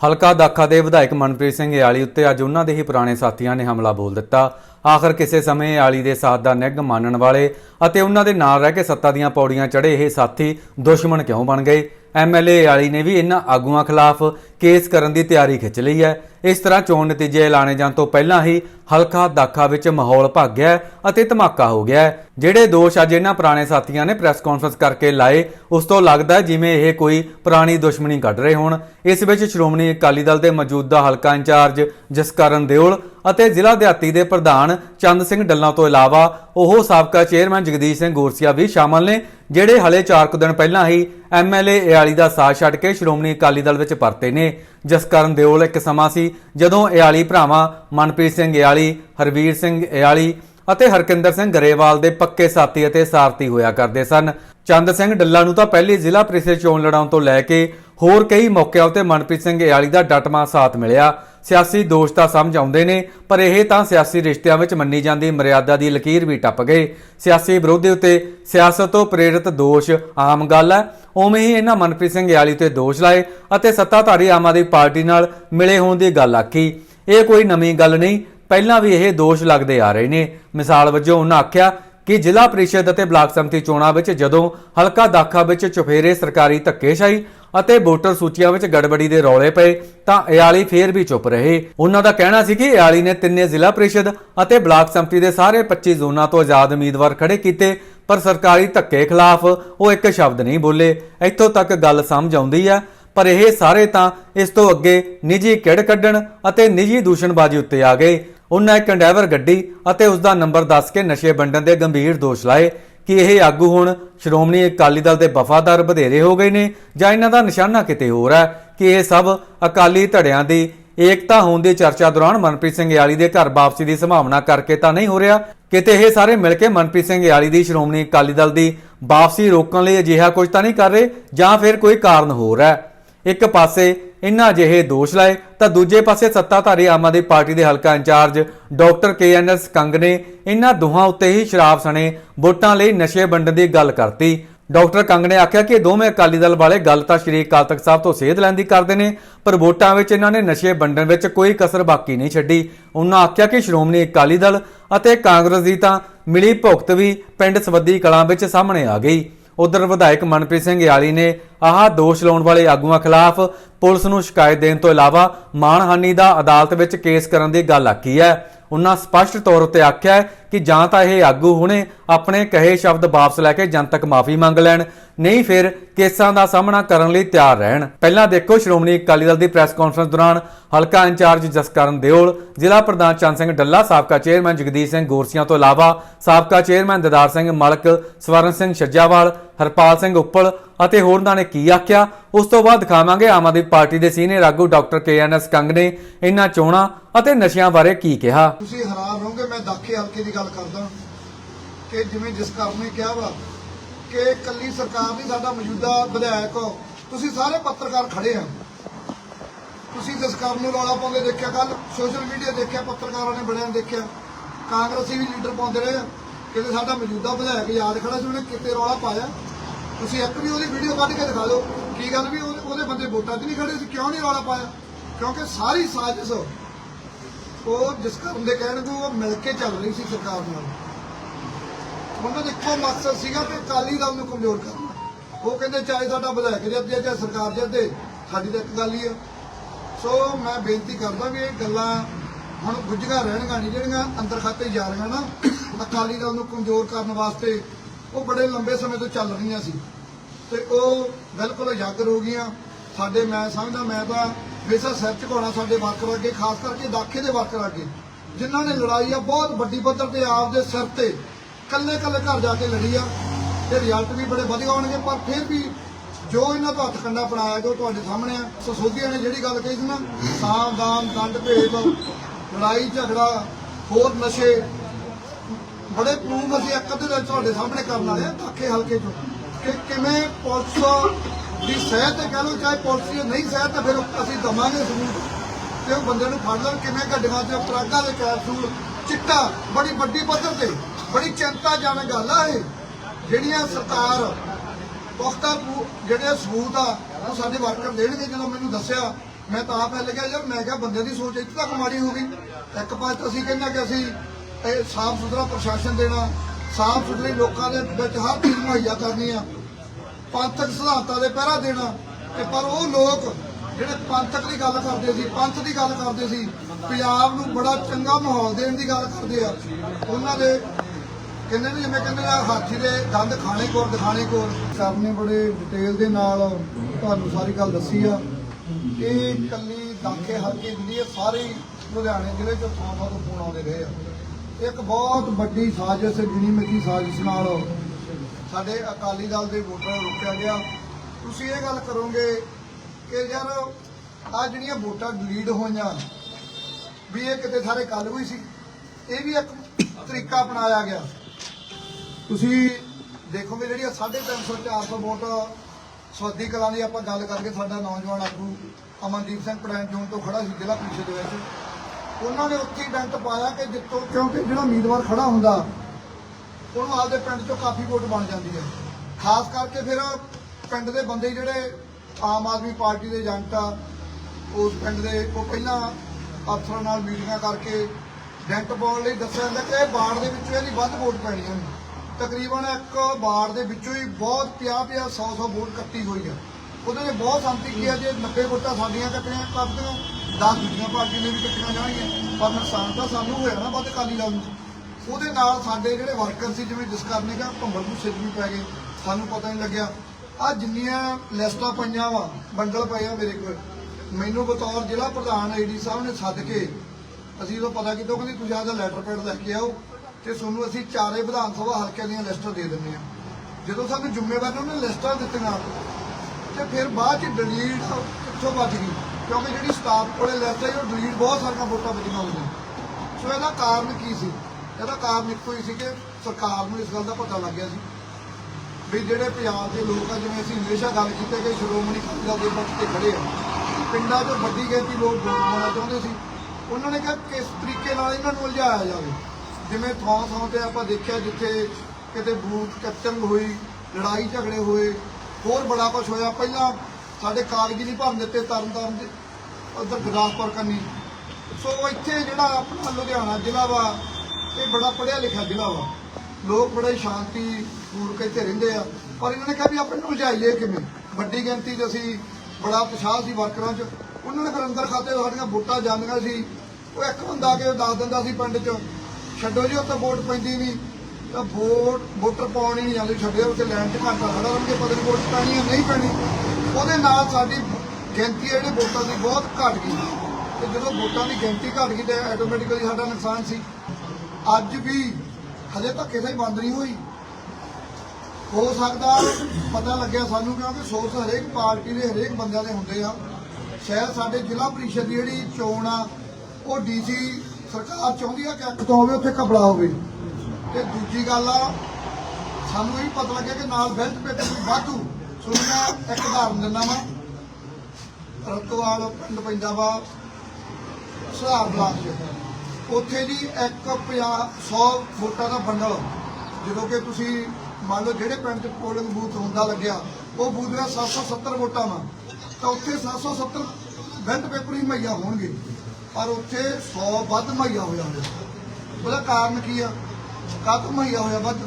ਹਲਕਾ ਦਾਖਾ ਦੇ ਵਿਧਾਇਕ ਮਨਪ੍ਰੀਤ ਸਿੰਘ ਏਆਲੀ ਉੱਤੇ ਅੱਜ ਉਹਨਾਂ ਦੇ ਹੀ ਪੁਰਾਣੇ ਸਾਥੀਆਂ ਨੇ ਹਮਲਾ ਬੋਲ ਦਿੱਤਾ। ਆਖਰ ਕਿਸੇ ਸਮੇਂ ਯਾਲੀ ਦੇ ਸਾਥ ਦਾ ਨਿੱਘ ਮੰਨਣ ਵਾਲੇ ਅਤੇ ਉਹਨਾਂ ਦੇ ਨਾਲ ਰਹਿ ਕੇ ਸੱਤਾ ਦੀਆਂ ਪੌੜੀਆਂ ਚੜੇ ਇਹ ਸਾਥੀ ਦੁਸ਼ਮਣ ਕਿਉਂ ਬਣ ਗਏ? ਐਮਐਲਏ ਯਾਲੀ ਨੇ ਵੀ ਇਹਨਾਂ ਆਗੂਆਂ ਖਿਲਾਫ ਕੇਸ ਕਰਨ ਦੀ ਤਿਆਰੀ ਖਿੱਚ ਲਈ ਹੈ। ਇਸ ਤਰ੍ਹਾਂ ਚੋਣ ਨਤੀਜੇ ਐਲਾਨੇ ਜਾਣ ਤੋਂ ਪਹਿਲਾਂ ਹੀ ਹਲਕਾ ਦਾਖਾ ਵਿੱਚ ਮਾਹੌਲ ਭੱਗ ਗਿਆ ਅਤੇ ਧਮਾਕਾ ਹੋ ਗਿਆ ਹੈ। ਜਿਹੜੇ ਦੋਸ਼ ਅੱਜ ਇਹਨਾਂ ਪੁਰਾਣੇ ਸਾਥੀਆਂ ਨੇ ਪ੍ਰੈਸ ਕਾਨਫਰੰਸ ਕਰਕੇ ਲਾਏ, ਉਸ ਤੋਂ ਲੱਗਦਾ ਜਿਵੇਂ ਇਹ ਕੋਈ ਪੁਰਾਣੀ ਦੁਸ਼ਮਣੀ ਕੱਢ ਰਹੇ ਹੋਣ। ਇਸ ਵਿੱਚ ਸ਼੍ਰੋਮਣੀ ਅਕਾਲੀ ਦਲ ਦੇ ਮੌਜੂਦਾ ਹਲਕਾ ਇੰਚਾਰਜ ਜਸਕਰਨ ਦਿਓਲ ਅਤੇ ਜ਼ਿਲ੍ਹਾ ਦਿਹਾਤੀ ਦੇ ਪ੍ਰਧਾਨ ਚੰਦ ਸਿੰਘ ਡੱਲਾਂ ਤੋਂ ਇਲਾਵਾ ਉਹ ਸਾਬਕਾ ਚੇਅਰਮੈਨ ਜਗਦੀਸ਼ ਸਿੰਘ ਗੋਰਸੀਆ ਵੀ ਸ਼ਾਮਲ ਨੇ। ਜਿਹੜੇ ਹਲੇ 4 ਕੁ ਦਿਨ ਪਹਿਲਾਂ ਹੀ ਐਮਐਲਏ ਇਆਲੀ ਦਾ ਸਾਥ ਛੱਡ ਕੇ ਸ਼੍ਰੋਮਣੀ ਅਕਾਲੀ ਦਲ ਵਿੱਚ ਪਰਤੇ ਨੇ। ਜਸਕਰਨ ਦਿਓਲ ਇੱਕ ਸਮਾਂ ਸੀ ਜਦੋਂ ਇਆਲੀ ਭਰਾਵਾਂ ਮਨਪ੍ਰੀਤ ਸਿੰਘ ਇਆਲੀ, ਹਰਵੀਰ ਸਿੰਘ ਇਆਲੀ ਅਤੇ ਹਰਕਿੰਦਰ ਸਿੰਘ ਗਰੇਵਾਲ ਦੇ ਪੱਕੇ ਸਾਥੀ ਅਤੇ ਸਾਰਥੀ ਹੋਇਆ ਕਰਦੇ ਸਨ। ਚੰਦ ਸਿੰਘ ਡੱਲਾ ਨੂੰ ਤਾਂ ਪਹਿਲੀ ਜ਼ਿਲ੍ਹਾ ਪ੍ਰੀਸ਼ਦ ਚੋਣ ਲੜਾਉਣ ਤੋਂ ਲੈ ਕੇ ਹੋਰ ਕਈ ਮੌਕਿਆਂ ਉੱਤੇ ਮਨਪ੍ਰੀਤ ਸਿੰਘ ਇਆਲੀ ਦਾ ਡਟਮਾ ਸਾਥ ਮਿਲਿਆ। ਸਿਆਸੀ ਦੋਸ਼ ਤਾਂ ਸਮਝ ਆਉਂਦੇ ਨੇ, ਪਰ ਇਹ ਤਾਂ ਸਿਆਸੀ ਰਿਸ਼ਤਿਆਂ ਵਿੱਚ ਮੰਨੀ ਜਾਂਦੀ ਮਰਿਆਦਾ ਦੀ ਲਕੀਰ ਵੀ ਟੱਪ ਗਏ ਸਿਆਸੀ ਵਿਰੋਧੀ ਉੱਤੇ ਸਿਆਸਤ ਤੋਂ ਪ੍ਰੇਰਿਤ ਦੋਸ਼ ਆਮ ਗੱਲ ਹੈ। ਉਵੇਂ ਹੀ ਇਹਨਾਂ ਮਨਪ੍ਰੀਤ ਸਿੰਘ ਇਆਲੀ ਤੇ ਦੋਸ਼ ਲਾਏ ਅਤੇ ਸੱਤਾਧਾਰੀ ਆਮ ਆਦਮੀ ਪਾਰਟੀ ਨਾਲ ਮਿਲੇ ਹੋਣ ਦੀ ਗੱਲ ਆਖੀ। ਇਹ ਕੋਈ ਨਵੀਂ ਗੱਲ ਨਹੀਂ, ਪਹਿਲਾਂ ਵੀ ਇਹ ਦੋਸ਼ ਲੱਗਦੇ ਆ ਰਹੇ ਨੇ। ਮਿਸਾਲ ਵਜੋਂ ਉਹਨਾਂ ਆਖਿਆ ਕਿ ਜ਼ਿਲ੍ਹਾ ਪ੍ਰੀਸ਼ਦ ਅਤੇ ਬਲਾਕ ਸੰਮਤੀ ਚੋਣਾਂ ਵਿੱਚ ਜਦੋਂ ਹਲਕਾ ਦਾਖਾ ਵਿੱਚ ਚੁਫੇਰੇ ਸਰਕਾਰੀ ਧੱਕੇਸ਼ਾਹੀ ਅਤੇ ਵੋਟਰ ਸੂਚੀਆਂ ਵਿੱਚ ਗੜਬੜੀ ਦੇ ਰੌਲੇ ਪਏ, ਤਾਂ ਇਆਲੀ ਫੇਰ ਵੀ ਚੁੱਪ ਰਹੇ। ਉਹਨਾਂ ਦਾ ਕਹਿਣਾ ਸੀ ਕਿ ਇਆਲੀ ਨੇ ਤਿੰਨੇ ਜ਼ਿਲ੍ਹਾ ਪ੍ਰੀਸ਼ਦ ਅਤੇ ਬਲਾਕ ਸੰਮਤੀ ਦੇ ਸਾਰੇ 25 ਜ਼ੋਨਾਂ ਤੋਂ ਆਜ਼ਾਦ ਉਮੀਦਵਾਰ ਖੜੇ ਕੀਤੇ, ਪਰ ਸਰਕਾਰੀ ਧੱਕੇ ਖਿਲਾਫ ਉਹ ਇੱਕ ਸ਼ਬਦ ਨਹੀਂ ਬੋਲੇ। ਇੱਥੋਂ ਤੱਕ ਗੱਲ ਸਮਝ ਆਉਂਦੀ ਹੈ, ਪਰ ਇਹ ਸਾਰੇ ਤਾਂ ਇਸ ਤੋਂ ਅੱਗੇ ਨਿੱਜੀ ਕਿੜ ਕੱਢਣ ਅਤੇ ਨਿੱਜੀ ਦੂਸ਼ਣਬਾਜ਼ੀ ਉੱਤੇ ਆ ਗਏ। ਉਹਨਾਂ ਇੱਕ ਕੰਡੈਵਰ ਗੱਡੀ ਅਤੇ ਉਸ ਦਾ ਨੰਬਰ ਦੱਸ ਕੇ ਨਸ਼ੇ ਵੰਡਣ ਦੇ ਗੰਭੀਰ ਦੋਸ਼ ਲਾਏ। ਕਿ ਇਹ ਆਗੂ ਹੁਣ ਸ਼੍ਰੋਮਣੀ ਅਕਾਲੀ ਦਲ ਦੇ ਵਫਾਦਾਰ ਵਧੇਰੇ ਹੋ ਗਏ ਨੇ ਜਾਂ ਇਹਨਾਂ ਦਾ ਨਿਸ਼ਾਨਾ ਕਿਤੇ ਹੋਰ ਹੈ ਕਿ ਇਹ ਸਭ ਅਕਾਲੀ ਧੜਿਆਂ ਦੀ ਏਕਤਾ ਹੋਣ ਦੀ ਚਰਚਾ ਦੌਰਾਨ ਮਨਪ੍ਰੀਤ ਸਿੰਘ ਯਾਲੀ ਦੇ ਘਰ ਵਾਪਸੀ ਦੀ ਸੰਭਾਵਨਾ ਕਰਕੇ ਤਾਂ ਨਹੀਂ ਹੋ ਰਿਹਾ? ਕਿਤੇ ਇਹ ਸਾਰੇ ਮਿਲ ਕੇ ਮਨਪ੍ਰੀਤ ਸਿੰਘ ਯਾਲੀ ਦੀ ਸ਼੍ਰੋਮਣੀ ਅਕਾਲੀ ਦਲ ਦੀ ਵਾਪਸੀ ਰੋਕਣ ਲਈ ਅਜਿਹਾ ਕੁਝ ਤਾਂ ਨਹੀਂ ਕਰ ਰਹੇ ਜਾਂ ਫਿਰ ਕੋਈ ਕਾਰਨ ਹੋਰ ਹੈ? ਇੱਕ ਪਾਸੇ ਇਨ੍ਹਾਂ ਅਜਿਹੇ ਦੋਸ਼ ਲਾਏ ਤਾਂ ਦੂਜੇ ਪਾਸੇ ਸੱਤਾਧਾਰੀ ਆਮ ਆਦਮੀ ਪਾਰਟੀ ਦੇ ਹਲਕਾ ਇੰਚਾਰਜ ਡਾਕਟਰ ਕੇਐਨਐਸ ਕੰਗ ਨੇ ਇਨ੍ਹਾਂ ਦੋਹਾਂ ਉੱਤੇ ਹੀ ਸ਼ਰਾਬ ਸਣੇ ਵੋਟਾਂ ਲਈ ਨਸ਼ੇ ਵੰਡਣ ਦੀ ਗੱਲ ਕਰਤੀ। ਡਾਕਟਰ ਕੰਗ ਨੇ ਆਖਿਆ ਕਿ ਦੋਵੇਂ ਅਕਾਲੀ ਦਲ ਵਾਲੇ ਗੱਲ ਤਾਂ ਸ਼੍ਰੀ ਅਕਾਲ ਤਖਤ ਸਾਹਿਬ ਤੋਂ ਸੇਧ ਲੈਣ ਦੀ ਕਰਦੇ ਨੇ, ਪਰ ਵੋਟਾਂ ਵਿੱਚ ਇਹਨਾਂ ਨੇ ਨਸ਼ੇ ਵੰਡਣ ਵਿੱਚ ਕੋਈ ਕਸਰ ਬਾਕੀ ਨਹੀਂ ਛੱਡੀ। ਉਹਨਾਂ ਆਖਿਆ ਕਿ ਸ਼੍ਰੋਮਣੀ ਅਕਾਲੀ ਦਲ ਅਤੇ ਕਾਂਗਰਸ ਦੀ ਤਾਂ ਮਿਲੀ ਭੁਗਤ ਵੀ ਪਿੰਡ ਸਵੱਦੀ ਕਲਾਂ ਵਿੱਚ ਸਾਹਮਣੇ ਆ ਗਈ। ਉਧਰ ਵਿਧਾਇਕ ਮਨਪ੍ਰੀਤ ਸਿੰਘ ਯਾਲੀ ਨੇ ਆਹ ਦੋਸ਼ ਲਾਉਣ ਵਾਲੇ ਆਗੂਆਂ ਖਿਲਾਫ ਪੁਲਿਸ ਨੂੰ ਸ਼ਿਕਾਇਤ ਦੇਣ ਤੋਂ ਇਲਾਵਾ ਮਾਣਹਾਨੀ ਦਾ ਅਦਾਲਤ ਵਿੱਚ ਕੇਸ ਕਰਨ ਦੀ ਗੱਲ ਆਖੀ ਹੈ। ਉਹਨਾਂ ਸਪਸ਼ਟ ਤੌਰ ਉੱਤੇ ਆਖਿਆ ਹੈ ਕਿ ਜਾਂ ਤਾਂ ਇਹ ਆਗੂ ਹੁਣੇ ਆਪਣੇ ਕਹੇ ਸ਼ਬਦ ਵਾਪਸ ਲੈ ਕੇ ਜਨਤਕ ਮਾਫੀ ਮੰਗ ਲੈਣ, ਨਹੀਂ ਫਿਰ ਕੇਸਾਂ ਦਾ ਸਾਹਮਣਾ ਕਰਨ ਲਈ ਤਿਆਰ ਰਹਿਣ। ਪਹਿਲਾਂ ਦੇਖੋ, ਸ਼੍ਰੋਮਣੀ ਅਕਾਲੀ ਦਲ ਦੀ ਪ੍ਰੈਸ ਕਾਨਫਰੰਸ ਦੌਰਾਨ ਹਲਕਾ ਇੰਚਾਰਜ ਜਸਕਰਨ ਦਿਓਲ, ਜ਼ਿਲ੍ਹਾ ਪ੍ਰਧਾਨ ਚੰਦ ਸਿੰਘ ਡੱਲਾ, ਸਾਬਕਾ ਚੇਅਰਮੈਨ ਜਗਦੀਸ਼ ਸਿੰਘ ਗੋਰਸੀਆਂ ਤੋਂ ਇਲਾਵਾ ਸਾਬਕਾ ਚੇਅਰਮੈਨ ਦਦਾਰ ਸਿੰਘ ਮਲਕ, ਸਵਰਨ ਸਿੰਘ ਛੱਜਾਵਾਲ, ਹਰਪਾਲ ਸਿੰਘ ਉੱਪਲ ਅਤੇ ਹੋਰਨਾਂ ਨੇ ਕੀ ਆਖਿਆ? ਉਸ ਤੋਂ ਬਾਅਦ ਦਿਖਾਵਾਂਗੇ ਆਮ ਆਦਮੀ ਪਾਰਟੀ ਦੇ ਸੀਨੀਅਰ ਆਗੂ doctor K N S Kang ਨੇ ਇਹਨਾਂ ਚੋਣਾਂ ਅਤੇ ਨਸ਼ਿਆਂ ਬਾਰੇ ਕੀ ਕਿਹਾ। ਤੁਸੀਂ ਹੈਰਾਨ ਰਹੋਗੇ, ਮੈਂ ਦਾਖੇ ਹਲਕੇ ਦੀ ਗੱਲ ਕਰਦਾ ਕਿ ਜਿਵੇਂ ਜਿਸ ਕਰ ਨੇ ਕਿਹਾ ਵਾ ਕਿ ਕੱਲੀ ਸਰਕਾਰ ਨਹੀਂ, ਸਾਡਾ ਮੌਜੂਦਾ ਵਿਧਾਇਕ, ਤੁਸੀਂ ਸਾਰੇ ਪੱਤਰਕਾਰ ਖੜੇ ਆ। ਤੁਸੀਂ ਜਿਸ ਕਰ ਨੂੰ ਰੌਲਾ ਪਾਉਂਦੇ ਦੇਖਿਆ ਕੱਲ ਸੋਸ਼ਲ ਮੀਡੀਆ ਦੇਖਿਆ, ਪੱਤਰਕਾਰਾਂ ਨੇ ਬੜਿਆਂ ਦੇਖਿਆ, ਕਾਂਗਰਸੀ ਵੀ ਲੀਡਰ ਪਾਉਂਦੇ ਰਹੇ ਆ। ਕਿ ਸਾਡਾ ਮੌਜੂਦਾ ਵਿਧਾਇਕ ਯਾਦ ਖੜਾ ਸੀ, ਉਹਨੇ ਕਿਤੇ ਰੌਲਾ ਪਾਇਆ। ਤੁਸੀਂ ਇੱਕ ਵੀ ਉਹਦੀ ਵੀਡੀਓ ਕੱਢ ਕੇ ਦਿਖਾ ਦਿਓ, ਕੀ ਗੱਲ ਵੀ ਉਹਦੇ ਉਹਦੇ ਬੰਦੇ ਵੋਟਾਂ 'ਚ ਨਹੀਂ ਖੜੇ ਸੀ, ਕਿਉਂ ਨਹੀਂ ਰੌਲਾ ਪਾਇਆ? ਕਿਉਂਕਿ ਸਾਰੀ ਸਾਜ਼ਿਸ਼ ਉਹ ਜਿਸ ਕਰਨ ਦੇ ਕਹਿਣ ਨੂੰ ਉਹ ਮਿਲ ਕੇ ਚੱਲ ਰਹੀ ਸੀ ਸਰਕਾਰ ਨਾਲ। ਉਹਨਾਂ ਦਾ ਇੱਕੋ ਮਕਸਦ ਸੀਗਾ ਕਿ ਅਕਾਲੀ ਦਲ ਨੂੰ ਕਮਜ਼ੋਰ ਕਰਨਾ ਉਹ ਕਹਿੰਦੇ ਚਾਹੇ ਸਾਡਾ ਵਿਧਾਇਕ ਜਿੱਤੇ ਚਾਹੇ ਸਰਕਾਰ ਜਿੱਤੇ ਸਾਡੀ ਤਾਂ ਇੱਕ ਗੱਲ ਹੀ ਆ। ਸੋ ਮੈਂ ਬੇਨਤੀ ਕਰਦਾ ਵੀ ਇਹ ਗੱਲਾਂ ਹੁਣ ਗੁੱਝੀਆਂ ਰਹਿਣਗੀਆਂ ਨਹੀਂ, ਜਿਹੜੀਆਂ ਅੰਦਰ ਖਾਤੇ ਜਾ ਰਹੀਆਂ ਨਾ, ਅਕਾਲੀ ਦਲ ਨੂੰ ਕਮਜ਼ੋਰ ਕਰਨ ਵਾਸਤੇ ਉਹ ਬੜੇ ਲੰਬੇ ਸਮੇਂ ਤੋਂ ਚੱਲ ਰਹੀਆਂ ਸੀ। ਤੇ ਉਹ ਬਿਲਕੁਲ ਉਜਾਗਰ ਹੋ ਗਈਆਂ ਸਾਡੇ ਮੈਂ ਸਮਝਦਾ, ਮੈਂ ਤਾਂ ਬੇਸਾ ਸਿਰ ਝੁਕਾਉਣਾ ਸਾਡੇ ਵਰਕਰ ਅੱਗੇ, ਖਾਸ ਕਰਕੇ ਦਾਖੇ ਦੇ ਵਰਕਰ ਅੱਗੇ। ਜਿਨ੍ਹਾਂ ਨੇ ਲੜਾਈ ਆ, ਬਹੁਤ ਵੱਡੀ ਪੱਧਰ ਤੇ ਆਪ ਸਿਰ ਤੇ ਕੱਲੇ ਕੱਲੇ ਘਰ ਜਾ ਕੇ ਲੜੀ ਆ। ਤੇ ਰਿਜ਼ਲਟ ਵੀ ਬੜੇ ਵਧੀਆ ਆਉਣਗੇ, ਪਰ ਫਿਰ ਵੀ ਜੋ ਇਹਨਾਂ ਤੋਂ ਹੱਥ ਕੰਡਾ ਪੜਾਇਆ ਜੋ ਤੁਹਾਡੇ ਸਾਹਮਣੇ ਆ। ਸਸੋਧੀਆਂ ਨੇ ਜਿਹੜੀ ਗੱਲ ਕਹੀ ਸੀ ਨਾ, ਸਾਮ ਦਾਮ ਦੰਡ ਭੇਦ, ਲੜਾਈ ਝਗੜਾ, ਹੋਰ ਨਸ਼ੇ, ਬੜੇ ਪ੍ਰੂਫ ਅਸੀਂ ਇੱਕ ਅੱਧੇ ਦਿਨ ਤੁਹਾਡੇ ਸਾਹਮਣੇ ਕਰਨ ਵਾਲੇ ਆ ਦਾਖੇ ਹਲਕੇ ਚੋਂ। ਕਿ ਕਿਵੇਂ ਪੁਲਿਸ ਵੀ ਸਹਿ ਤੇ ਕਹ ਲਓ ਚਾਹੇ ਪੁਲਿਸ ਨਹੀਂ ਸਹਿ ਤਾਂ ਫਿਰ ਅਸੀਂ ਦਵਾਂਗੇ ਸਬੂਤ ਤੇ ਉਹ ਬੰਦੇ ਨੂੰ ਫੜ ਲੈਣ, ਕਿੰਨੇ ਗੱਡੀਆਂ ਤੇ ਅਪਰਾਧਾਂ ਦੇ ਕੈਪਸੂਲ ਚਿੱਟਾ, ਬੜੀ ਵੱਡੀ ਪੱਧਰ ਤੇ, ਬੜੀ ਚਿੰਤਾਜਨਕ ਗੱਲ ਆ ਇਹ। ਜਿਹੜੀਆਂ ਸਰਕਾਰ ਪੁਖਤਾ ਜਿਹੜੇ ਸਬੂਤ ਆ, ਉਹ ਸਾਡੇ ਵਰਕਰ ਦੇਣਗੇ, ਜਦੋਂ ਮੈਨੂੰ ਦੱਸਿਆ। ਮੈਂ ਤਾਂ ਆਪ ਲੱਗਿਆ ਯਾਰ ਮੈਂ ਕਿਹਾ ਬੰਦੇ ਦੀ ਸੋਚ ਇੱਥੇ ਤੱਕ ਮਾੜੀ ਹੋ ਗਈ। ਇੱਕ ਪਾਸੇ ਅਸੀਂ ਕਹਿੰਦੇ ਕਿ ਅਸੀਂ ਇਹ ਸਾਫ਼ ਸੁਥਰਾ ਪ੍ਰਸ਼ਾਸਨ ਦੇਣਾ, ਸਾਫ਼ ਸੁਥਰੇ ਲੋਕਾਂ ਦੇ ਵਿੱਚ ਹਰ ਚੀਜ਼ ਮੁਹੱਈਆ ਕਰਨੀ ਆ। ਪੰਥਕ ਸਿਧਾਂਤਾਂ ਦੇ ਪਹਿਰਾ ਦੇਣਾ ਤੇ ਪਰ ਉਹ ਲੋਕ ਜਿਹੜੇ ਪੰਥਕ ਦੀ ਗੱਲ ਕਰਦੇ ਸੀ, ਪੰਥ ਦੀ ਗੱਲ ਕਰਦੇ ਸੀ, ਪੰਜਾਬ ਨੂੰ ਬੜਾ ਚੰਗਾ ਮਾਹੌਲ ਦੇਣ ਦੀ ਗੱਲ ਕਰਦੇ ਆ। ਉਹਨਾਂ ਦੇ ਕਹਿੰਦੇ ਨੇ, ਜਿਵੇਂ ਕਹਿੰਦੇ ਆ ਹਾਥੀ ਦੇ ਦੰਦ ਖਾਣੇ ਕੋਲ, ਦਿਖਾਣੇ ਕੋਲ। ਸਰ ਨੇ ਬੜੇ ਡਿਟੇਲ ਦੇ ਨਾਲ ਤੁਹਾਨੂੰ ਸਾਰੀ ਗੱਲ ਦੱਸੀ ਆ। ਇਹ ਕੱਲੀ ਦਾਖੇ ਹਲਕੇ ਦੀ ਇਹ ਸਾਰੇ ਲੁਧਿਆਣੇ ਜ਼ਿਲ੍ਹੇ 'ਚ ਥਾਂ ਫੋਨ ਆਉਂਦੇ ਰਹੇ ਆ। ਇੱਕ ਬਹੁਤ ਵੱਡੀ ਸਾਜ਼ਿਸ਼ ਗਿਣੀ ਮਿੱਠੀ ਸਾਜ਼ਿਸ਼ ਨਾਲ ਸਾਡੇ ਅਕਾਲੀ ਦਲ ਦੇ ਵੋਟਰਾਂ ਨੂੰ ਰੋਕਿਆ ਗਿਆ। ਤੁਸੀਂ ਇਹ ਗੱਲ ਕਰੋਗੇ ਕਿ ਯਾਰ ਆ ਜਿਹੜੀਆਂ ਵੋਟਾਂ ਡਿਲੀਟ ਹੋਈਆਂ ਵੀ ਇਹ ਕਿਤੇ ਸਾਰੇ ਕੱਲ ਹੋਈ ਸੀ, ਇਹ ਵੀ ਇੱਕ ਤਰੀਕਾ ਅਪਣਾਇਆ ਗਿਆ। ਤੁਸੀਂ ਦੇਖੋਗੇ ਜਿਹੜੀ 350 400 ਵੋਟ ਸਵਾਦੀ ਕਲਾਂ ਦੀ ਆਪਾਂ ਗੱਲ ਕਰਕੇ ਸਾਡਾ ਨੌਜਵਾਨ ਆਗੂ ਅਮਨਦੀਪ ਸਿੰਘ ਪੜੈਣ ਜੋਨ ਤੋਂ ਖੜਾ ਸੀ ਜ਼ਿਲ੍ਹਾ ਪ੍ਰੀਸ਼ਦ ਦੇ ਵਿੱਚ। ਉਹਨਾਂ ਨੇ ਉੱਥੇ ਹੀ ਡੰਟ ਪਾਇਆ ਕਿ ਜਿੱਤੋਂ ਕਿਉਂਕਿ ਜਿਹੜਾ ਉਮੀਦਵਾਰ ਖੜਾ ਹੁੰਦਾ ਉਹਨੂੰ ਆਪਦੇ ਪਿੰਡ ਚੋਂ ਕਾਫੀ ਵੋਟ ਬਣ ਜਾਂਦੀ ਹੈ। ਖਾਸ ਕਰਕੇ ਫਿਰ ਪਿੰਡ ਦੇ ਬੰਦੇ ਜਿਹੜੇ ਆਮ ਆਦਮੀ ਪਾਰਟੀ ਦੇ ਏਜੰਟ ਆ, ਉਸ ਪਿੰਡ ਦੇ ਉਹ ਪਹਿਲਾਂ ਅਫਸਰਾਂ ਨਾਲ ਮੀਟਿੰਗਾਂ ਕਰਕੇ ਡੈਂਟ ਪਾਉਣ ਲਈ ਦੱਸਿਆ ਜਾਂਦਾ ਕਿ ਇਹ ਬਾੜ ਦੇ ਵਿੱਚੋਂ ਇਹਦੀ ਵੱਧ ਵੋਟ ਪੈਣੀ ਹੈ। ਤਕਰੀਬਨ ਇੱਕ ਬਾੜ ਦੇ ਵਿੱਚੋਂ ਹੀ ਬਹੁਤ 50 50 100 100 ਵੋਟ ਕੱਟੀ ਹੋਈ ਹੈ। ਉਹਦੇ ਨੇ ਬਹੁਤ ਸੰਮਤੀ ਕੀ ਹੈ, ਜੇ 90 ਵੋਟਾਂ ਸਾਡੀਆਂ ਕੱਟੀਆਂ ਕੱਟਦੀਆਂ 10 ਦੂਜੀਆਂ ਪਾਰਟੀਆਂ ਨੇ ਵੀ ਕੱਟੀਆਂ ਜਾਣਗੀਆਂ। ਪਰ ਨੁਕਸਾਨ ਤਾਂ ਸਾਨੂੰ ਹੋਇਆ ਨਾ ਵੱਧ ਕਾਲੀ ਦਲ ਨੂੰ। ਉਹਦੇ ਨਾਲ ਸਾਡੇ ਜਿਹੜੇ ਵਰਕਰ ਸੀ, ਜਿਵੇਂ ਜਿਸ ਕਾਰਨ ਦਾ ਭੰਬਲ ਨੂੰ ਸਿੱਧ ਵੀ ਪੈ ਗਏ, ਸਾਨੂੰ ਪਤਾ ਨਹੀਂ ਲੱਗਿਆ। ਆ ਜਿੰਨੀਆਂ ਲਿਸਟਾਂ ਪਈਆਂ ਵਾ, ਬੰਡਲ ਪਏ ਆ ਮੇਰੇ ਕੋਲ, ਮੈਨੂੰ ਬਤੌਰ ਜ਼ਿਲ੍ਹਾ ਪ੍ਰਧਾਨ ਏਡੀ ਸਾਹਿਬ ਨੇ ਸੱਦ ਕੇ, ਅਸੀਂ ਜਦੋਂ ਪਤਾ ਕੀਤਾ ਕਹਿੰਦੀ ਤੁਸੀਂ ਆਪਦਾ ਲੈਟਰ ਪੈਡ ਲੈ ਕੇ ਆਓ ਤੇ ਤੁਹਾਨੂੰ ਅਸੀਂ ਚਾਰੇ ਵਿਧਾਨ ਸਭਾ ਹਲਕਿਆਂ ਦੀਆਂ ਲਿਸਟਾਂ ਦੇ ਦਿੰਦੇ ਆ ਜਦੋਂ ਸਾਨੂੰ ਜ਼ਿੰਮੇਵਾਰੀ ਨੇ ਲਿਸਟਾਂ ਦਿੱਤੀਆਂ, ਤੇ ਫਿਰ ਬਾਅਦ ਚ ਡਿਲੀਟ ਕਿੱਥੋਂ ਬਚ ਗਈ? ਕਿਉਂਕਿ ਜਿਹੜੀ ਸਟਾਫ ਕੋਲੇ ਲਿਸਟ ਹੈ ਉਹ ਡਿਲੀਟ ਬਹੁਤ ਸਾਰੀਆਂ ਵੋਟਾਂ ਬਚੀਆਂ ਹੋਈਆਂ ਸੋ ਇਹਦਾ ਕਾਰਨ ਕੀ ਸੀ? ਇਹਦਾ ਕਾਰਨ ਇੱਕੋ ਹੀ ਸੀ ਕਿ ਸਰਕਾਰ ਨੂੰ ਇਸ ਗੱਲ ਦਾ ਪਤਾ ਲੱਗ ਗਿਆ ਸੀ। ਵੀ ਜਿਹੜੇ ਪੰਜਾਬ ਦੇ ਲੋਕ ਆ, ਜਿਵੇਂ ਅਸੀਂ ਹਮੇਸ਼ਾ ਗੱਲ ਕੀਤੀ ਕਿ ਸ਼੍ਰੋਮਣੀ ਅਕਾਲੀ ਦਲ ਦੇ ਪੱਖ ਤੇ ਖੜੇ ਆ। ਪਿੰਡਾਂ 'ਚ ਵੱਡੀ ਗਿਣਤੀ ਲੋਕ ਵੋਟ ਪਾਉਣਾ ਚਾਹੁੰਦੇ ਸੀ। ਉਹਨਾਂ ਨੇ ਕਿਹਾ ਕਿਸ ਤਰੀਕੇ ਨਾਲ ਇਹਨਾਂ ਨੂੰ ਉਲਝਾਇਆ ਜਾਵੇ। ਜਿਵੇਂ ਥਾਂ ਥਾਂ ਤੇ ਆਪਾਂ ਦੇਖਿਆ ਜਿੱਥੇ ਕਿਤੇ ਬੂਥ ਕੈਪਚਰਿੰਗ ਹੋਈ, ਲੜਾਈ ਝਗੜੇ ਹੋਏ, ਹੋਰ ਬੜਾ ਕੁਝ ਹੋਇਆ। ਪਹਿਲਾਂ ਸਾਡੇ ਕਾਗਜ਼ ਨਹੀਂ ਭਰਨ ਦਿੱਤੇ ਤਰਨ ਤਾਰਨ ਦੇ, ਉਧਰ ਗੁਰਦਾਸਪੁਰ ਕੰਨੀ। ਸੋ ਇੱਥੇ ਜਿਹੜਾ ਆਪਣਾ ਲੁਧਿਆਣਾ ਜ਼ਿਲ੍ਹਾ ਵਾ ਇਹ ਬੜਾ ਪੜ੍ਹਿਆ ਲਿਖਿਆ ਜ਼ਿਲ੍ਹਾ ਵਾ। ਲੋਕ ਬੜੇ ਸ਼ਾਂਤੀ ਪੂਰਕ ਇੱਥੇ ਰਹਿੰਦੇ ਆ। ਪਰ ਇਹਨਾਂ ਨੇ ਕਿਹਾ ਵੀ ਆਪਾਂ ਨੂੰ ਉਲਝਾਈਏ ਕਿਵੇਂ? ਵੱਡੀ ਗਿਣਤੀ 'ਚ ਅਸੀਂ ਬੜਾ ਉਤਸ਼ਾਹ ਸੀ ਵਰਕਰਾਂ 'ਚ। ਉਹਨਾਂ ਨੇ ਫਿਰ ਅੰਦਰ ਖਾਤੇ ਸਾਡੀਆਂ ਵੋਟਾਂ ਜਾਂਦੀਆਂ ਸੀ। ਉਹ ਇੱਕ ਬੰਦਾ ਆ ਕੇ ਦੱਸ ਦਿੰਦਾ ਸੀ ਪਿੰਡ 'ਚ, ਛੱਡੋ ਜੀ, ਉੱਥੇ ਵੋਟ ਪੈਂਦੀ ਨਹੀਂ। ਤਾਂ ਵੋਟ, ਵੋਟਰ ਪਾਉਣ ਹੀ ਨਹੀਂ ਜਾਂਦੇ, ਛੱਡਿਆ ਉੱਥੇ ਲਾਈਨ 'ਚ ਘੰਟਾ ਖੜਾ ਰਹਿਣਗੇ ਪਤਾ ਨਹੀਂ ਵੋਟ ਪੈਣੀ ਹੈ ਨਹੀਂ ਪੈਣੀ ਉਹਦੇ ਨਾਲ ਸਾਡੀ ਗਿਣਤੀ ਹੈ ਜਿਹੜੀ ਵੋਟਾਂ ਦੀ ਬਹੁਤ ਘਟ ਗਈ। ਤੇ ਜਦੋਂ ਵੋਟਾਂ ਦੀ ਗਿਣਤੀ ਘਟ ਗਈ ਤਾਂ ਆਟੋਮੈਟਿਕਲੀ ਸਾਡਾ ਨੁਕਸਾਨ ਸੀ। ਅੱਜ ਵੀ ਹਜੇ ਤੱਕ ਕਿਸੇ ਬੰਦ ਨਹੀਂ ਹੋਈ। ਹੋ ਸਕਦਾ ਪਤਾ ਲੱਗਿਆ ਸਾਨੂੰ ਕਿਉਂਕਿ ਸੋਰਸ ਹਰੇਕ ਪਾਰਟੀ ਦੇ ਹਰੇਕ ਬੰਦਿਆਂ ਦੇ ਹੁੰਦੇ ਆ। ਸ਼ਾਇਦ ਸਾਡੇ ਜ਼ਿਲ੍ਹਾ ਪ੍ਰੀਸ਼ਦ ਦੀ ਜਿਹੜੀ ਚੋਣ ਆ, ਉਹ ਡੀਸੀ ਸਰਕਾਰ ਚਾਹੁੰਦੀ ਆ ਕਿ ਇੱਕ ਤੋਂ ਹੋਵੇ ਉੱਥੇ ਘਪਲਾ ਹੋਵੇ। ਤੇ ਦੂਜੀ ਗੱਲ ਆ, ਸਾਨੂੰ ਇਹ ਪਤਾ ਲੱਗਿਆ ਕਿ ਨਾਲ ਬੈਲਟ ਪੇਪਰ ਵੀ ਵਾਧੂ ਤੁਹਾਨੂੰ ਮੈਂ ਇੱਕ ਉਦਾਹਰਨ ਦਿੰਦਾ ਵਾਂ। ਰਤਵਾਲ, ਪਿੰਡ ਪੈਂਦਾ ਵਾ, ਸੁਧਾਰ ਬਲਾਕ ਚ। ਉੱਥੇ ਜੀ ਇੱਕ 50 100 ਵੋਟਾਂ ਦਾ ਬੰਡਲ, ਜਦੋਂ ਕਿ ਤੁਸੀਂ ਮੰਨ ਲਓ ਜਿਹੜੇ ਪਿੰਡ 'ਚ ਪੋਲਿੰਗ ਬੂਥ ਹੁੰਦਾ ਲੱਗਿਆ, ਉਹ ਬੂਥ ਦਾ 770 ਵੋਟਾਂ ਵਾ, ਤਾਂ ਉੱਥੇ 770 ਬੈਲਟ ਪੇਪਰ ਹੀ ਮੁਹੱਈਆ ਹੋਣਗੇ, ਪਰ ਉੱਥੇ 100 ਵੱਧ ਮੁਹੱਈਆ ਹੋਇਆ ਹੋਇਆ ਉਹਦਾ ਕਾਰਨ ਕੀ ਆ? ਕਾਹਤੋਂ ਮੁਹੱਈਆ ਹੋਇਆ ਵੱਧ?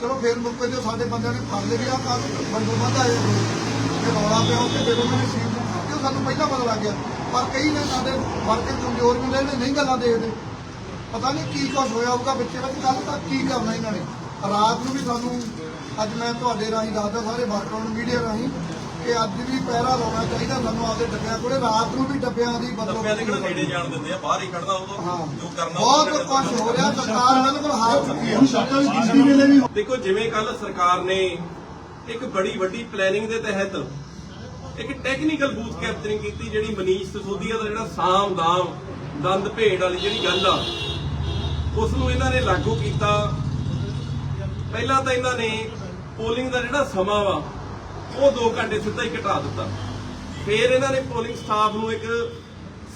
ਚਲੋ ਫੇਰ ਮੁੱਕੇ ਜੋ ਸਾਡੇ ਬੰਦਿਆਂ ਨੇ ਫੜ ਲਿਆ ਕਾਹਤੋਂ ਬੰਦੋ ਵੱਧ ਆਏ ਹੋਏ। ਤੇ ਰੌਲਾ ਪਿਆ ਉੱਥੇ ਫਿਰ ਉਹਨਾਂ ਨੇ ਸੀਟ ਦਿੱਤੀ, ਉਹ ਸਾਨੂੰ ਪਹਿਲਾਂ ਪਤਾ ਲੱਗ ਗਿਆ। ਪਰ ਕਈ ਨੇ ਸਾਡੇ ਵਰਕਰ ਕਮਜ਼ੋਰ ਹੁੰਦੇ ਨੇ ਨਹੀਂ ਗੱਲਾਂ ਦੇਖਦੇ। ਪਤਾ ਨਹੀਂ ਕੀ ਕੁਝ ਹੋਇਆ ਹੋਊਗਾ ਬੱਚੇ ਵਿੱਚ ਕੱਲ ਤੱਕ ਕੀ ਕਰਨਾ ਇਹਨਾਂ ਨੇ। ਰਾਤ ਨੂੰ ਵੀ ਸਾਨੂੰ ਅੱਜ ਮੈਂ ਤੁਹਾਡੇ ਰਾਹੀਂ ਦੱਸਦਾ ਸਾਰੇ ਵਰਕਰਾਂ ਨੂੰ ਮੀਡੀਆ ਰਾਹੀਂ ਕਿ ਅੱਜ ਵੀ ਪਹਿਰਾ ਲਾਉਣਾ ਚਾਹੀਦਾ ਸਾਨੂੰ ਆਪਦੇ ਡੱਬਿਆਂ ਕੋਲੇ। ਰਾਤ ਨੂੰ ਵੀ ਡੱਬਿਆਂ ਦੀ ਡੱਬਿਆਂ ਦੇ ਕਿਹੜਾ ਨੇੜੇ ਜਾਣ ਦਿੰਦੇ ਆ ਬਾਹਰ ਹੀ ਖੜਨਾ ਉਦੋਂ ਹਾਂ। ਜੋ ਕਰਨਾ ਬਹੁਤ ਕੁਝ ਹੋ ਰਿਹਾ ਸਰਕਾਰ ਬਿਲਕੁਲ ਹਾਰ ਚੁੱਕੀ ਹੈ। ਦੇਖੋ ਜਿਵੇਂ ਕੱਲ ਸਰਕਾਰ ਨੇ ਇੱਕ ਬੜੀ ਵੱਡੀ ਪਲੈਨਿੰਗ ਦੇ ਤਹਿਤ ਇੱਕ ਟੈਕਨੀਕਲ ਬੂਥ ਕੈਪਚਰਿੰਗ ਕੀਤੀ ਜਿਹੜੀ ਮਨੀਸ਼ ਸਸੋਦੀਆ ਦਾ ਜਿਹੜਾ ਸਾਮ ਦਾਮ, ਦੰਦ ਭੇਡ ਵਾਲੀ ਜਿਹੜੀ ਗੱਲ ਆ ਉਸ ਨੂੰ ਇਹਨਾਂ ਨੇ ਲਾਗੂ ਕੀਤਾ। ਪਹਿਲਾਂ ਤਾਂ ਇਹਨਾਂ ਨੇ ਪੋਲਿੰਗ ਦਾ ਜਿਹੜਾ ਸਮਾਂ ਵਾ, ਉਹ 2 ਘੰਟੇ ਸਿੱਧਾ ਹੀ ਘਟਾ ਦਿੱਤਾ। ਫਿਰ ਇਹਨਾਂ ਨੇ ਪੋਲਿੰਗ ਸਟਾਫ ਨੂੰ ਇੱਕ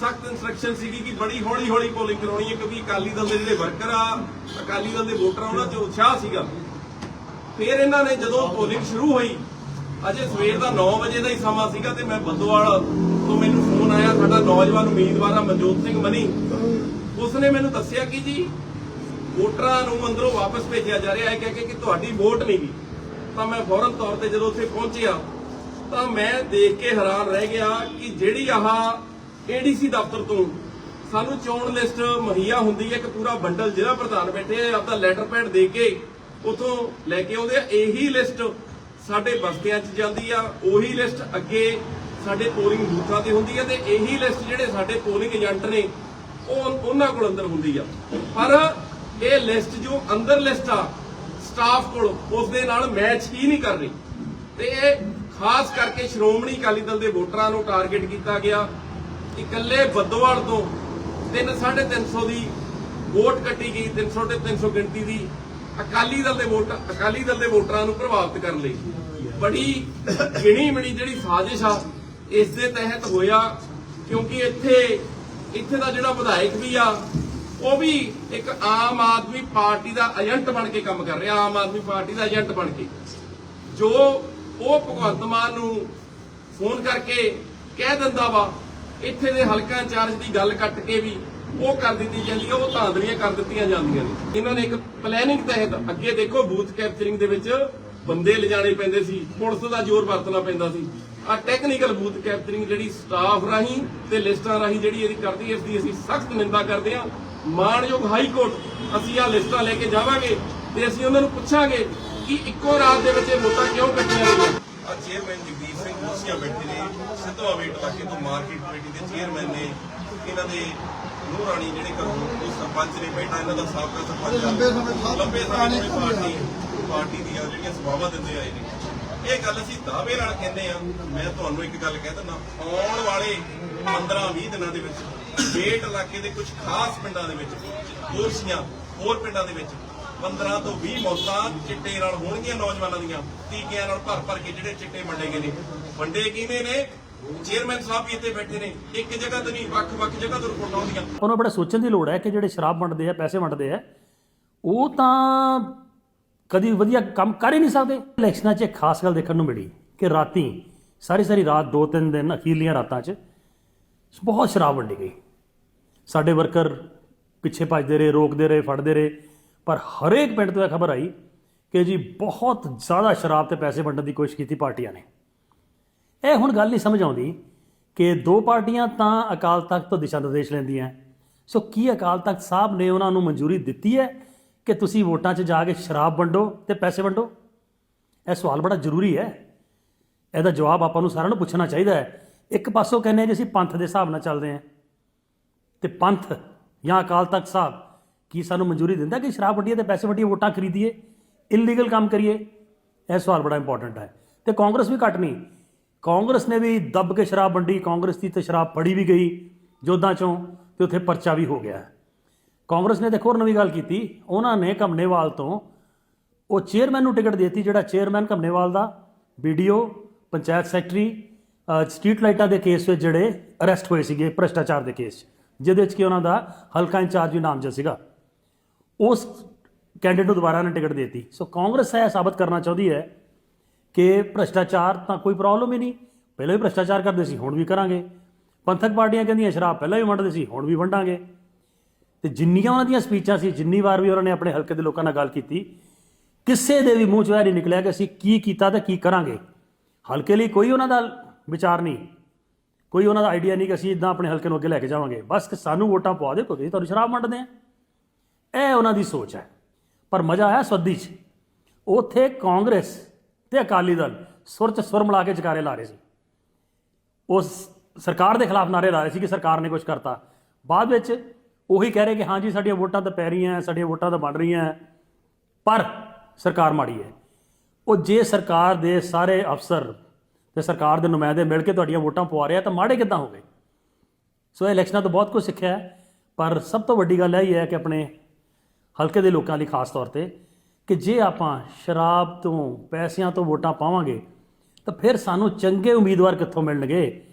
ਸਖਤ ਇਨਸਟਰਕਸ਼ਨ ਸੀਗੀ ਕਿ ਬੜੀ ਹੌਲੀ ਹੌਲੀ ਪੋਲਿੰਗ ਕਰਾਉਣੀ ਹੈ, ਕਿਉਂਕਿ ਅਕਾਲੀ ਦਲ ਦੇ ਜਿਹੜੇ ਵਰਕਰ ਆ, ਅਕਾਲੀ ਦਲ ਦੇ ਵੋਟਰ ਆ, ਉਹਨਾਂ 'ਚ ਉਤਸ਼ਾਹ ਸੀਗਾ। ਫਿਰ ਇਹਨਾਂ ਨੇ ਜਦੋਂ ਪੋਲਿੰਗ ਸ਼ੁਰੂ ਹੋਈ ਅਜੇ ਸਵੇਰ ਦਾ 9 ਵਜੇ ਦਾ ਹੀ ਸਮਾਂ ਸੀਗਾ ਤੇ ਮੈਂ ਬੰਦੋਵਾਲ ਤੋਂ ਮੈਨੂੰ ਫੋਨ ਆਇਆ, ਸਾਡਾ ਨੌਜਵਾਨ ਉਮੀਦਵਾਰ ਆ ਮਨਜੋਤ ਸਿੰਘ ਮਨੀ। ਉਸਨੇ ਮੈਨੂੰ ਦੱਸਿਆ ਕਿ ਜੀ, ਵੋਟਰਾਂ ਨੂੰ ਅੰਦਰੋਂ ਵਾਪਸ ਭੇਜਿਆ ਜਾ ਰਿਹਾ ਹੈ, ਕਹਿ ਕੇ ਕਿ ਤੁਹਾਡੀ ਵੋਟ ਨਹੀਂ ਗਈ। ਤਾਂ ਮੈਂ ਫੌਰਨ ਤੌਰ ਤੇ ਜਦੋਂ ਉੱਥੇ ਪਹੁੰਚਿਆ, ਤਾਂ ਮੈਂ ਦੇਖ ਕੇ ਹੈਰਾਨ ਰਹਿ ਗਿਆ ਕਿ ਜਿਹੜੀ ਆਹ ਏਡੀਸੀ ਦਫ਼ਤਰ ਤੋਂ ਸਾਨੂੰ ਚੋਣ ਲਿਸਟ ਮੁਹੱਈਆ ਹੁੰਦੀ ਹੈ ਕਿ ਪੂਰਾ ਬੰਡਲ ਜ਼ਿਲ੍ਹਾ ਪ੍ਰਧਾਨ ਬੈਠੇ ਆਪਦਾ ਲੈਟਰ ਪੈਡ ਦੇ ਕੇ ਉਥੋਂ ਲੈ ਕੇ ਆਉਂਦੇ ਆ, ਇਹੀ ਲਿਸਟ ਸਾਡੇ ਬਸਤਿਆਂ 'ਚ ਜਾਂਦੀ ਆ, ਉਹੀ ਲਿਸਟ ਅੱਗੇ ਸਾਡੇ ਪੋਲਿੰਗ ਬੂਥਾਂ ਤੇ ਹੁੰਦੀ ਆ ਤੇ ਇਹੀ ਲਿਸਟ ਜਿਹੜੇ ਸਾਡੇ ਪੋਲਿੰਗ ਏਜੰਟ ਨੇ, ਉਹ ਉਹਨਾਂ ਕੋਲ ਅੰਦਰ ਹੁੰਦੀ ਆ। ਪਰ ਇਹ ਲਿਸਟ ਜੋ ਅੰਦਰ ਲਿਸਟ ਆ ਸਟਾਫ ਕੋਲ ਉਸ ਦੇ ਨਾਲ ਮੈਚ ਹੀ ਨਹੀਂ ਕਰ ਰਹੀ। ਤੇ ਇਹ ਖਾਸ ਕਰਕੇ ਸ਼੍ਰੋਮਣੀ ਅਕਾਲੀ ਦਲ ਦੇ ਵੋਟਰਾਂ ਨੂੰ ਟਾਰਗੇਟ ਕੀਤਾ ਗਿਆ ਇਕੱਲੇ ਬੱਦੋਵਾਲ ਤੋਂ 3 350 ਦੀ ਵੋਟ ਕੱਟੀ ਗਈ 300 ਤੇ 300 ਗਿਣਤੀ ਦੀ। ਅਕਾਲੀ ਦਲ ਦੇ ਵੋਟ ਅਕਾਲੀ ਦਲ ਦੇ ਵੋਟਰਾਂ ਨੂੰ ਪ੍ਰਭਾਵਿਤ ਕਰਨ ਲਈ ਬੜੀ ਗਿਣੀ ਮਿਣੀ ਜਿਹੜੀ ਸਾਜ਼ਿਸ਼ ਆ, ਇਸ ਦੇ ਤਹਿਤ ਹੋਇਆ, ਕਿਉਂਕਿ ਇੱਥੇ ਇੱਥੇ ਦਾ ਜਿਹੜਾ ਵਿਧਾਇਕ ਵੀ ਆ, ਉਹ ਵੀ ਇੱਕ ਆਮ ਆਦਮੀ ਪਾਰਟੀ ਦਾ ਏਜੰਟ ਬਣ ਕੇ ਕੰਮ ਕਰ ਰਿਹਾ, ਆਮ ਆਦਮੀ ਪਾਰਟੀ ਦਾ ਏਜੰਟ ਬਣ ਕੇ। ਜੋ ਉਹ ਭਗਵੰਤ ਮਾਨ ਨੂੰ ਫੋਨ ਕਰਕੇ ਕਹਿ ਦਿੰਦਾ ਵਾ, ਇੱਥੇ ਦੇ ਹਲਕਾ ਇੰਚਾਰਜ ਦੀ ਗੱਲ ਕੱਟ ਕੇ ਵੀ ਉਹ ਕਰ ਦਿੱਤੀ ਜਾਂਦੀ ਹੈ, ਉਹ ਧਾਂਦਲੀਆਂ ਕਰ ਦਿੱਤੀਆਂ ਜਾਂਦੀਆਂ ਨੇ। ਇਹਨਾਂ ਨੇ ਇੱਕ ਪਲੈਨਿੰਗ ਤਹਿਤ ਅੱਗੇ ਦੇਖੋ ਬੂਥ ਕੈਪਚਰਿੰਗ ਦੇ ਵਿੱਚ ਬੰਦੇ ਲਿਜਾਣੇ ਪੈਂਦੇ ਸੀ, ਪੁਲਿਸ ਦਾ ਜ਼ੋਰ ਵਰਤਣਾ ਪੈਂਦਾ ਸੀ। ਆ ਟੈਕਨੀਕਲ ਬੂਥ ਕੈਪਚਰਿੰਗ ਜਿਹੜੀ ਸਟਾਫ ਰਾਹੀਂ ਤੇ ਲਿਸਟਾਂ ਰਾਹੀਂ ਜਿਹੜੀ ਇਹਦੀ ਕਰਦੀ ਇਸ ਦੀ ਅਸੀਂ ਸਖਤ ਨਿੰਦਾ ਕਰਦੇ ਹਾਂ। ਮਾਣਯੋਗ ਹਾਈ ਕੋਰਟ ਅਸੀਂ ਆ ਲਿਸਟਾਂ ਲੈ ਕੇ ਜਾਵਾਂਗੇ ਤੇ ਅਸੀਂ ਉਹਨਾਂ ਨੂੰ ਪੁੱਛਾਂਗੇ ਕਿ ਇੱਕੋ ਰਾਤ ਦੇ ਵਿੱਚ ਇਹ ਵੋਟਾਂ ਕਿਉਂ ਕੱਟੀਆਂ ਗਈਆਂ? ਆ ਚੇਅਰਮੈਨ ਜਗਦੀਪ ਸਿੰਘ ਮੂਸੀਆ ਬੈਠੇ ਨੇ ਸਿੱਧਵਾ ਵੇਟ ਇਲਾਕੇ ਤੋਂ ਮਾਰਕੀਟ ਕਮੇਟੀ ਦੇ ਚੇਅਰਮੈਨ ਨੇ ਇਹਨਾਂ ਦੇ ਨੂਰ ਰਾਣੀ ਜਿਹੜੇ ਘਰੋਂ ਉਹ ਸਰਪੰਚ ਨੇ ਬੈਠਾ ਇਹਨਾਂ ਦਾ ਸਾਬਕਾ ਸਰਪੰਚ ਆ। ਲੰਬੇ ਸਮੇਂ ਤੋਂ ਲੰਬੇ ਸਮੇਂ ਪੁਰਾਣੇ ਤੋਂ ਇਹ ਪਾਰਟੀ ਪਾਰਟੀ ਦੀਆਂ ਜਿਹੜੀਆਂ ਸਭਾਵਾਂ ਦਿੰਦੇ ਆਏ ਨੇ। ਇਹ ਗੱਲ ਅਸੀਂ ਦਾਅਵੇ ਨਾਲ ਕਹਿੰਦੇ ਆ ਮੈਂ ਤੁਹਾਨੂੰ ਇੱਕ ਗੱਲ ਕਹਿ ਦਿੰਦਾ ਆਉਣ ਵਾਲੇ 15-20 ਦਿਨਾਂ ਦੇ ਵਿੱਚ ਵੇਟ ਇਲਾਕੇ ਦੇ ਕੁਝ ਖਾਸ ਪਿੰਡਾਂ ਦੇ ਵਿੱਚ ਦੋਸ਼ੀਆਂ ਹੋਰ ਪਿੰਡਾਂ ਦੇ ਵਿੱਚ 15 ਤੋਂ 20 ਮੌਤਾਂ ਚਿੱਟੇ ਨਾਲ ਹੋਣਗੀਆਂ ਨੌਜਵਾਨਾਂ ਦੀਆਂ। ਟੀਕਿਆਂ ਨਾਲ ਭਰ ਭਰ ਕੇ ਜਿਹੜੇ ਚਿੱਟੇ ਵੰਡੇ ਗਏ ਨੇ। ਵੰਡੇ ਕਿਹਨੇ ਨੇ? ਚੇਅਰਮੈਨ ਸਾਹਿਬ ਵੀ ਇੱਥੇ ਬੈਠੇ ਨੇ। ਇੱਕ ਜਗ੍ਹਾ ਤੇ ਨਹੀਂ, ਵੱਖ-ਵੱਖ ਜਗ੍ਹਾ ਤੋਂ ਰਿਪੋਰਟਾਂ ਆਉਂਦੀਆਂ। ਉਹਨੂੰ ਬੜਾ ਸੋਚਣ ਦੀ ਲੋੜ ਹੈ ਕਿ ਜਿਹੜੇ ਸ਼ਰਾਬ ਵੰਡਦੇ ਆ, ਪੈਸੇ ਵੰਡਦੇ ਆ, ਉਹ ਤਾਂ ਕਦੀ ਵਧੀਆ ਕੰਮ ਕਰ ਹੀ ਨਹੀਂ ਸਕਦੇ। ਇਲੈਕਸ਼ਨਾਂ 'ਚ ਇੱਕ ਖਾਸ ਗੱਲ ਦੇਖਣ ਨੂੰ ਮਿਲੀ ਕਿ ਰਾਤੀ, ਸਾਰੀ ਸਾਰੀ ਰਾਤ ਦੋ ਤਿੰਨ ਦਿਨ ਅਖੀਰਲੀਆਂ ਰਾਤਾਂ 'ਚ ਬਹੁਤ ਸ਼ਰਾਬ ਵੰਡੀ ਗਈ। ਸਾਡੇ ਵਰਕਰ ਪਿੱਛੇ ਭੱਜਦੇ ਰਹੇ, ਰੋਕਦੇ ਰਹੇ, ਫੜਦੇ ਰਹੇ, ਪਰ ਹਰੇਕ ਪਿੰਡ ਤੋਂ ਇਹ ਖਬਰ ਆਈ ਕਿ ਜੀ ਬਹੁਤ ਜ਼ਿਆਦਾ ਸ਼ਰਾਬ ਤੇ ਪੈਸੇ ਵੰਡਣ ਦੀ ਕੋਸ਼ਿਸ਼ ਕੀਤੀ ਪਾਰਟੀਆਂ ਨੇ। ਇਹ ਹੁਣ ਗੱਲ ਨਹੀਂ ਸਮਝ ਆਉਂਦੀ ਕਿ ਦੋ ਪਾਰਟੀਆਂ ਤਾਂ ਅਕਾਲ ਤਖਤ ਤੋਂ ਦਿਸ਼ਾ ਨਿਰਦੇਸ਼ ਲੈਂਦੀਆਂ ਸੋ ਕੀ ਅਕਾਲ ਤਖਤ ਸਾਹਿਬ ਨੇ ਉਹਨਾਂ ਨੂੰ ਮਨਜ਼ੂਰੀ ਦਿੱਤੀ ਹੈ ਕਿ ਤੁਸੀਂ ਵੋਟਾਂ 'ਚ ਜਾ ਕੇ ਸ਼ਰਾਬ ਵੰਡੋ ਤੇ ਪੈਸੇ ਵੰਡੋ? ਇਹ ਸਵਾਲ ਬੜਾ ਜ਼ਰੂਰੀ ਹੈ। ਇਹਦਾ ਜਵਾਬ ਆਪਾਂ ਨੂੰ ਸਾਰਿਆਂ ਨੂੰ ਪੁੱਛਣਾ ਚਾਹੀਦਾ ਹੈ। ਇੱਕ ਪਾਸੋਂ ਕਹਿੰਦੇ ਆ ਜੀ ਅਸੀਂ ਪੰਥ ਦੇ ਹਿਸਾਬ ਨਾਲ ਚੱਲਦੇ ਹਾਂ। ਤੇ ਪੰਥ ਜਾਂ ਅਕਾਲ ਤਖਤ ਸਾਹਿਬ ਕੀ ਸਾਨੂੰ ਮਨਜ਼ੂਰੀ ਦਿੰਦਾ ਕਿ ਸ਼ਰਾਬ ਵੰਡੀਏ ਤੇ ਪੈਸੇ ਵੰਡੀਏ, ਵੋਟਾਂ ਖਰੀਦੀਏ ਇਲੀਗਲ ਕੰਮ ਕਰੀਏ? ਇਹ ਸਵਾਲ ਬੜਾ ਇੰਪੋਰਟੈਂਟ ਹੈ। ਤੇ ਕਾਂਗਰਸ ਵੀ ਘੱਟ ਨਹੀਂ। ਕਾਂਗਰਸ ਨੇ ਵੀ ਦੱਬ ਕੇ ਸ਼ਰਾਬ ਵੰਡੀ ਕਾਂਗਰਸ ਦੀ ਤੇ ਸ਼ਰਾਬ ਫੜੀ ਵੀ ਗਈ ਜੋਧਾਂ ਚੋਂ ਤੇ ਉੱਥੇ ਪਰਚਾ ਵੀ ਹੋ ਗਿਆ। ਕਾਂਗਰਸ ਨੇ ਦੇਖੋ ਹੋਰ ਨਵੀਂ ਗੱਲ ਕੀਤੀ। ਉਹਨਾਂ ਨੇ ਘਮਨੇਵਾਲ ਤੋਂ ਉਹ ਚੇਅਰਮੈਨ ਨੂੰ ਟਿਕਟ ਦਿੱਤੀ ਜਿਹੜਾ ਚੇਅਰਮੈਨ ਘਮਨੇਵਾਲ ਦਾ ਵੀਡੀਓ ਪੰਚਾਇਤ ਸੈਕਟਰੀ ਸਟਰੀਟ ਲਾਈਟਾਂ ਦੇ ਕੇਸ ਵਿੱਚ ਜਿਹੜੇ ਅਰੈਸਟ ਹੋਏ ਸੀਗੇ ਭ੍ਰਿਸ਼ਟਾਚਾਰ ਦੇ ਕੇਸ 'ਚ, ਜਿਹਦੇ ਵਿੱਚ ਕਿ ਉਹਨਾਂ ਦਾ ਹਲਕਾ ਇੰਚਾਰਜ ਵੀ ਨਾਮਜ਼ਦ ਸੀਗਾ। ਉਸ ਕੈਂਡੀਡੇਟ ਨੂੰ ਦੁਬਾਰਾ ਨੇ ਟਿਕਟ ਦਿੱਤੀ। ਸੋ ਕਾਂਗਰਸ ਇਹ ਸਾਬਤ ਕਰਨਾ ਚਾਹੁੰਦੀ ਹੈ ਕਿ ਭ੍ਰਸ਼ਟਾਚਾਰ ਤਾਂ ਕੋਈ ਪ੍ਰੋਬਲਮ ਹੀ ਨਹੀਂ। ਪਹਿਲਾਂ ਵੀ ਭ੍ਰਸ਼ਟਾਚਾਰ ਕਰਦੇ ਸੀ, ਹੁਣ ਵੀ ਕਰਾਂਗੇ। ਪੰਥਕ ਪਾਰਟੀਆਂ ਕਹਿੰਦੀਆਂ ਸ਼ਰਾਬ ਪਹਿਲਾਂ ਵੀ ਵੰਡਦੇ ਸੀ, ਹੁਣ ਵੀ ਵੰਡਾਂਗੇ। ਤੇ ਜਿੰਨੀਆਂ ਉਹਨਾਂ ਦੀਆਂ ਸਪੀਚਾਂ ਸੀ, ਜਿੰਨੀ ਵਾਰ ਵੀ ਉਹਨਾਂ ਨੇ ਆਪਣੇ ਹਲਕੇ ਦੇ ਲੋਕਾਂ ਨਾਲ ਗੱਲ ਕੀਤੀ, ਕਿਸੇ ਦੇ ਵੀ ਮੂੰਹ ਚੋਂ ਇਹ ਨਹੀਂ ਨਿਕਲਿਆ ਕਿ ਅਸੀਂ ਕੀ ਕੀਤਾ ਤੇ ਕੀ ਕਰਾਂਗੇ। ਹਲਕੇ ਲਈ ਕੋਈ ਉਹਨਾਂ ਦਾ ਵਿਚਾਰ ਨਹੀਂ। ਕੋਈ ਉਹਨਾਂ ਦਾ ਆਈਡੀਆ ਨਹੀਂ ਕਿ ਅਸੀਂ ਇਦਾਂ ਆਪਣੇ ਹਲਕੇ ਨੂੰ ਅੱਗੇ ਲੈ ਕੇ ਜਾਵਾਂਗੇ। ਬਸ ਕਿ ਸਾਨੂੰ ਵੋਟਾਂ ਪਵਾ ਦਿਓ, ਕਿਉਂਕਿ ਅਸੀਂ ਤੁਹਾਨੂੰ ਸ਼ਰਾਬ ਵੰਡਦੇ ਆ ਇਹ ਉਹਨਾਂ ਦੀ ਸੋਚ ਹੈ। ਪਰ ਮਜ਼ਾ ਆਇਆ ਸੱਦੀ 'ਚ। ਉੱਥੇ ਕਾਂਗਰਸ ਤੇ ਅਕਾਲੀ ਦਲ ਸੁਰ 'ਚ ਸੁਰ ਮਿਲਾ ਕੇ ਜਕਾਰੇ ਲਾ ਰਹੇ ਸੀ। ਉਸ ਸਰਕਾਰ ਦੇ ਖਿਲਾਫ ਨਾਰੇ ਲਾ ਰਹੇ ਸੀ ਕਿ ਸਰਕਾਰ ਨੇ ਕੁਝ ਕਰਤਾ। ਬਾਅਦ ਵਿੱਚ ਉਹੀ ਕਹਿ ਰਹੇ ਕਿ ਹਾਂਜੀ ਸਾਡੀਆਂ ਵੋਟਾਂ ਤਾਂ ਪੈ ਰਹੀਆਂ, ਸਾਡੀਆਂ ਵੋਟਾਂ ਤਾਂ ਬਣ ਰਹੀਆਂ। ਪਰ ਸਰਕਾਰ ਮਾੜੀ ਹੈ। ਉਹ ਜੇ ਸਰਕਾਰ ਦੇ ਸਾਰੇ ਅਫਸਰ ਤੇ ਸਰਕਾਰ ਦੇ ਨੁਮਾਇੰਦੇ ਮਿਲ ਕੇ ਤੁਹਾਡੀਆਂ ਵੋਟਾਂ ਪਵਾ ਰਿਹਾ ਤਾਂ ਮਾੜੇ ਕਿੱਦਾਂ ਹੋ ਗਏ? ਸੋ ਇਹ ਇਲੈਕਸ਼ਨਾਂ ਤੋਂ ਬਹੁਤ ਕੁਝ ਸਿੱਖਿਆ ਪਰ ਸਭ ਤੋਂ ਵੱਡੀ ਗੱਲ ਇਹ ਹੀ ਹੈ ਕਿ ਆਪਣੇ ਹਲਕੇ ਦੇ ਲੋਕਾਂ ਲਈ ਖਾਸ ਤੌਰ ਤੇ ਕਿ ਜੇ ਆਪਾਂ ਸ਼ਰਾਬ ਤੋਂ, ਪੈਸਿਆਂ ਤੋਂ ਵੋਟਾਂ ਪਾਵਾਂਗੇ, ਤਾਂ ਫਿਰ ਸਾਨੂੰ ਚੰਗੇ ਉਮੀਦਵਾਰ ਕਿੱਥੋਂ ਮਿਲਣਗੇ?